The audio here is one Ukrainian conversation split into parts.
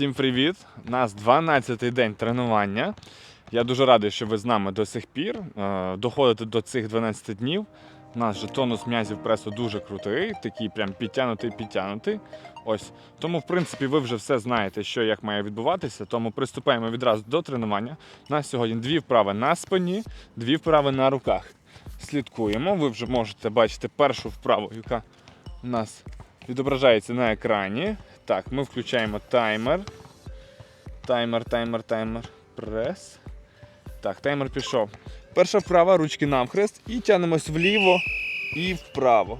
Всім привіт! У нас 12-й день тренування. Я дуже радий, що ви з нами до сих пір. Е, Доходите до цих 12 днів. У нас же тонус м'язів пресу дуже крутий, такий прям підтягнутий, підтягнутий. Ось. Тому, в принципі, ви вже все знаєте, що як має відбуватися. Тому приступаємо відразу до тренування. У нас сьогодні дві вправи на спині, дві вправи на руках. Слідкуємо. Ви вже можете бачити першу вправу, яка у нас відображається на екрані. Так, ми включаємо таймер. Таймер, таймер, таймер. Прес. Так, таймер пішов. Перша вправа, ручки навхрест і тягнемось вліво і вправо.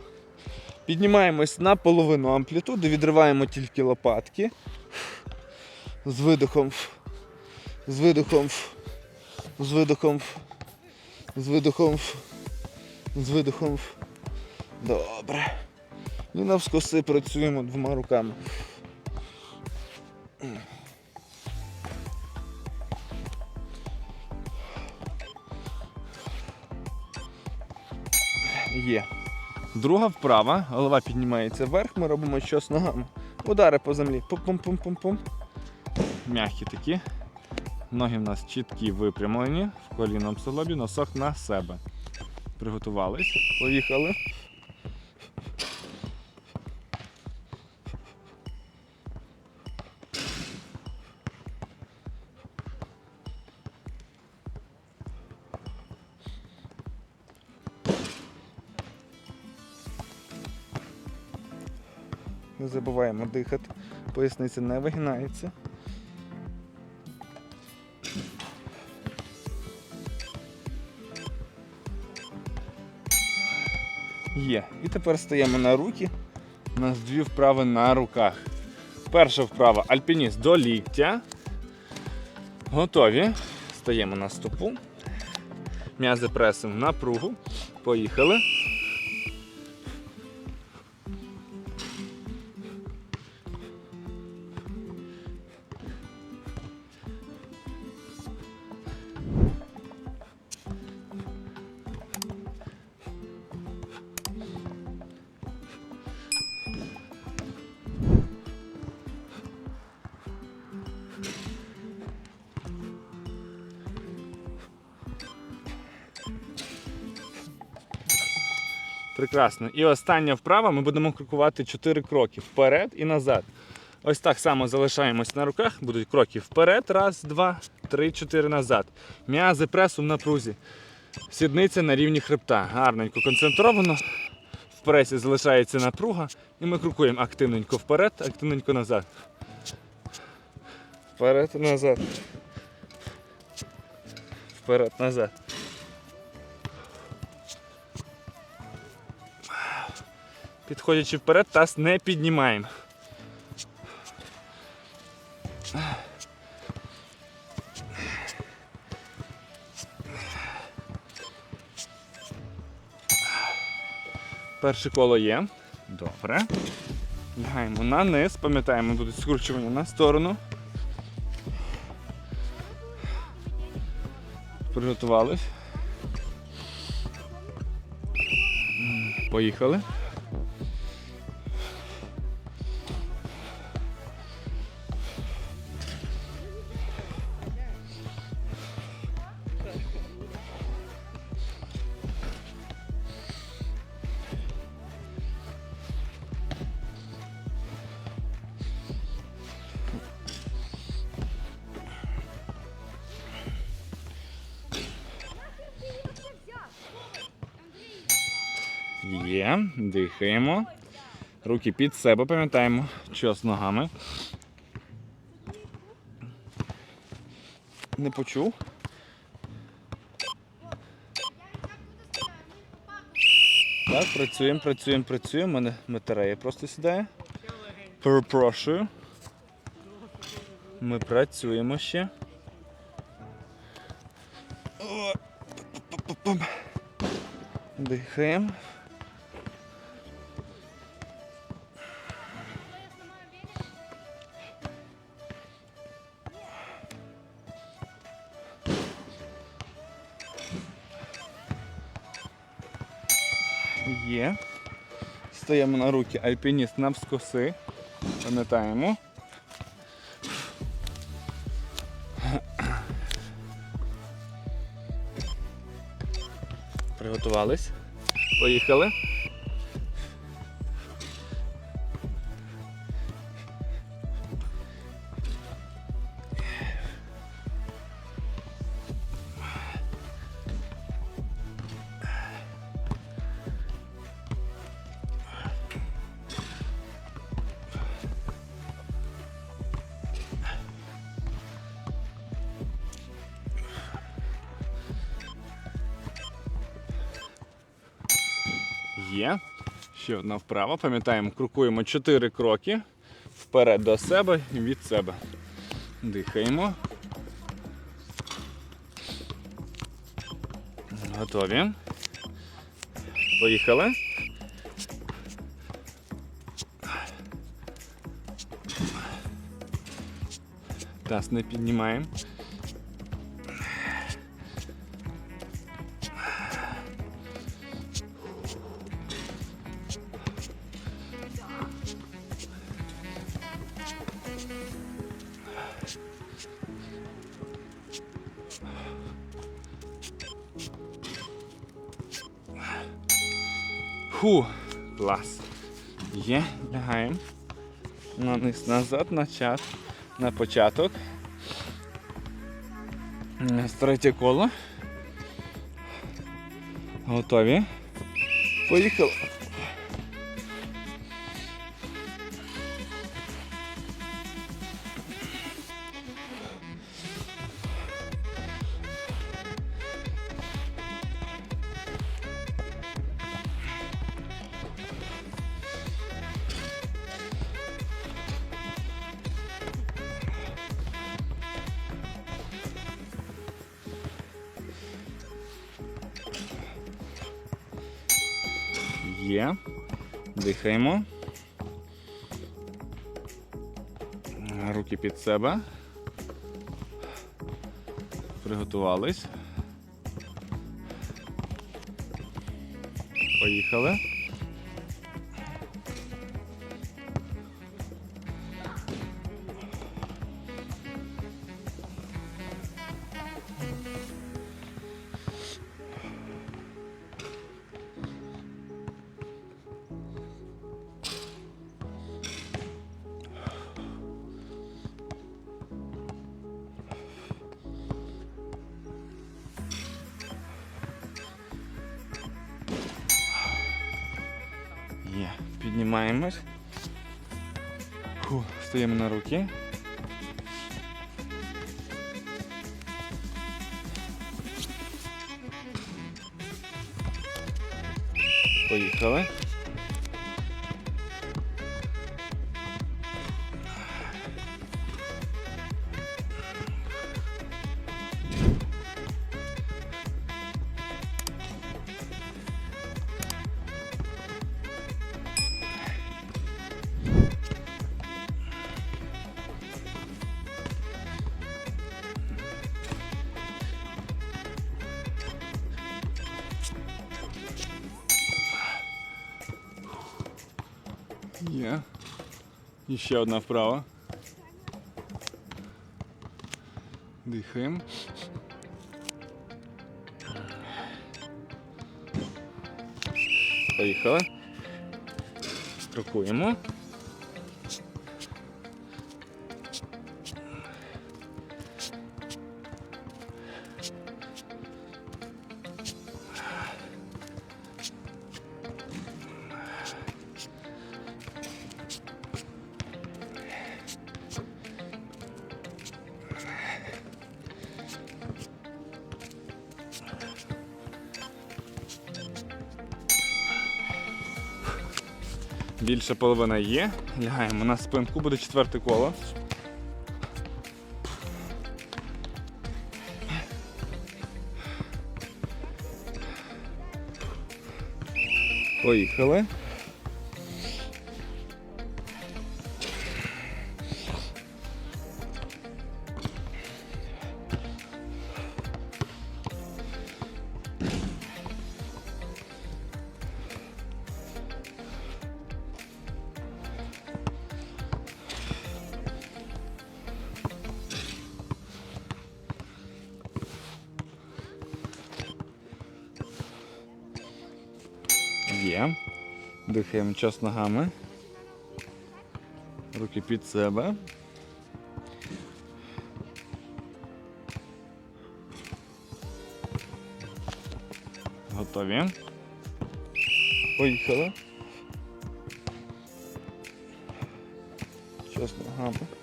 Піднімаємось на половину амплітуди, відриваємо тільки лопатки. З видохом. З видохом. З видохом. З видохом. З видохом. Добре. І навскоси працюємо двома руками. Є. Друга вправа, голова піднімається вверх, ми робимо щось ногами. Удари по землі. Пум-пум-пум-пум-пум. М'які такі. Ноги в нас чіткі випрямлені, в колінному суглобі, носок на себе. Приготувались. Поїхали. Не забуваємо дихати. Поясниця не вигинається. Є. І тепер стаємо на руки. У нас дві вправи на руках. Перша вправа альпініст до ліктя. Готові. Стаємо на стопу. М'язи пресом в напругу. Поїхали. Прекрасно. І остання вправа ми будемо крокувати 4 кроки вперед і назад. Ось так само залишаємось на руках, будуть кроки вперед. Раз, два, три, чотири назад. М'язи пресу в напрузі. Сідниця на рівні хребта. Гарненько концентровано. В пресі залишається напруга. І ми крокуємо активненько вперед, активненько назад. Вперед, назад. Вперед, назад. Підходячи вперед, таз не піднімаємо. Перше коло є. Добре. Лягаємо на низ, пам'ятаємо, будуть скручування на сторону. Приготувались. Поїхали. Є, дихаємо. Руки під себе, пам'ятаємо, що з ногами. Не почув. Так, працюємо, працюємо, працюємо. У мене батарея просто сідає. Перепрошую. Ми працюємо ще. Дихаємо. стаємо на руки альпініст навскоси. Пам'ятаємо. Приготувались. Поїхали. Є. Ще одна вправа. Пам'ятаємо, крокуємо 4 кроки вперед до себе і від себе. Дихаємо. Готові. Поїхали. Таз не піднімаємо. Фу, клас. Є, лягаємо. На низ назад, на час, на початок. Третє коло. Готові. Поїхали. Є. Дихаємо. Руки під себе. Приготувались. Поїхали. Піднімаємось. Фу, стаємо на руки. Поїхали. Ще одна вправа. Дихаємо. Поїхали. Крокуємо. Більше половина є. Лягаємо на спинку, буде четверте коло. Поїхали. Дихаємо час ногами. Руки під себе. Готові. Поїхали. Час ногами.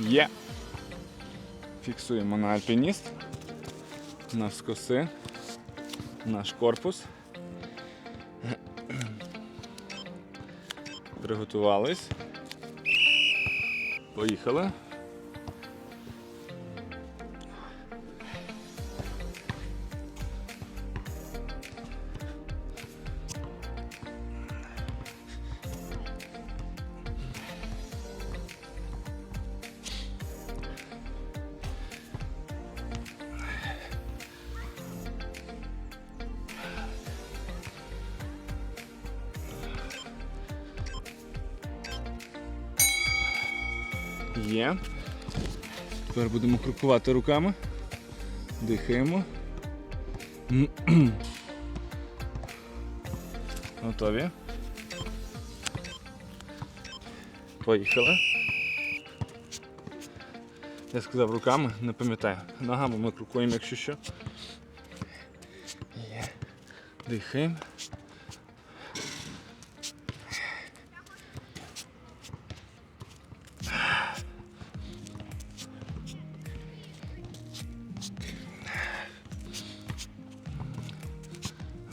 Є. Фіксуємо на альпініст. Навскоси. Наш корпус. Приготувались. Поїхали. Є. Тепер будемо крокувати руками. Дихаємо. Готові. Поїхали. Я сказав руками, не пам'ятаю. Ногами ми крокуємо, якщо що. Є. Дихаємо.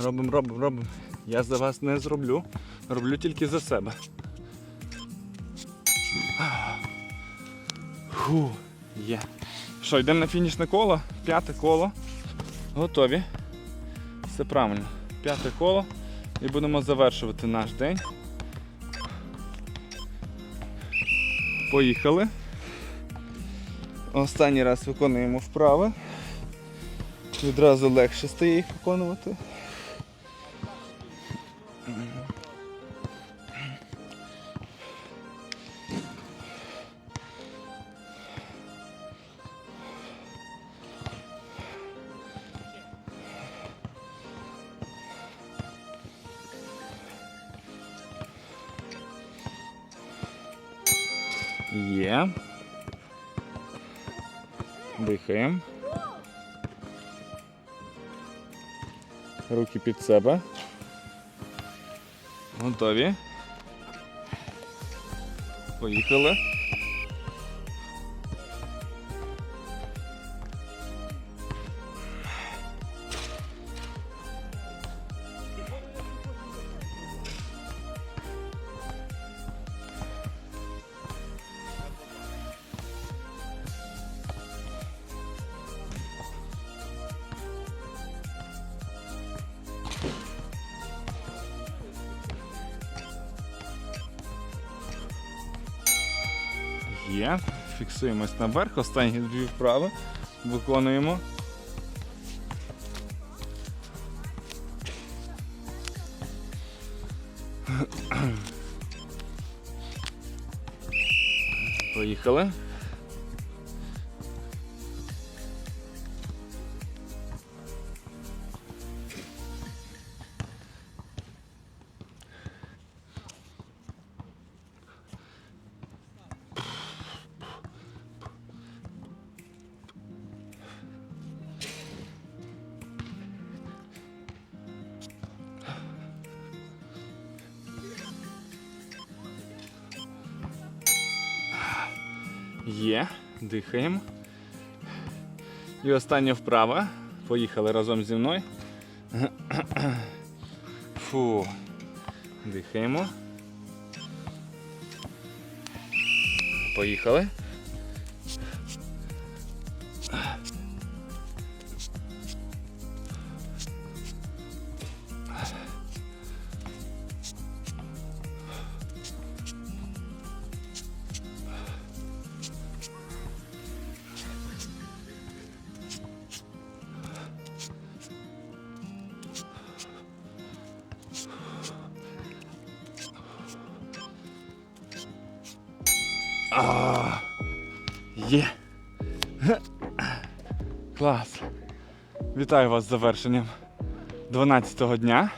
Робимо, робимо, робимо. Я за вас не зроблю. Роблю тільки за себе. Фу, є. Що, йдемо на фінішне коло? П'яте коло. Готові. Все правильно. П'яте коло. І будемо завершувати наш день. Поїхали. Останній раз виконуємо вправи. Відразу легше стає їх виконувати. Є. Дихаємо. Руки під себе. Готові. Поїхали. Є. Фіксуємось наверх. Останні дві вправи. Виконуємо. Поїхали. Є. Дихаємо. І остання вправа. Поїхали разом зі мною. Фу. Дихаємо. Поїхали. А, Є. Клас. Вітаю вас з завершенням 12-го дня.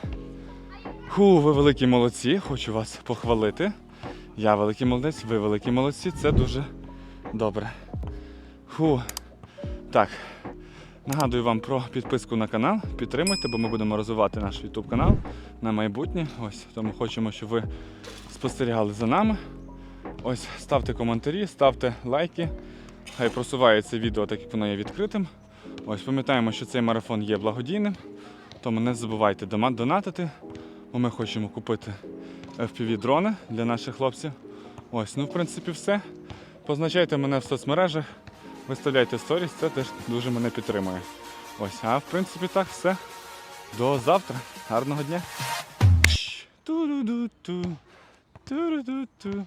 Ху, ви великі молодці, хочу вас похвалити. Я великий молодець, ви великі молодці, це дуже добре. Ху. Так. Нагадую вам про підписку на канал. Підтримуйте, бо ми будемо розвивати наш YouTube канал на майбутнє. Ось тому хочемо, щоб ви спостерігали за нами. Ось ставте коментарі, ставте лайки. Хай просувається відео, так як воно є відкритим. Ось пам'ятаємо, що цей марафон є благодійним, тому не забувайте донатити, бо ми хочемо купити FPV-дрони для наших хлопців. Ось, ну в принципі, все. Позначайте мене в соцмережах, виставляйте сторіс, це теж дуже мене підтримує. Ось, а в принципі так, все. До завтра. Гарного дня. Ту-ду-ду-ту. Ту-ду-ду-ту.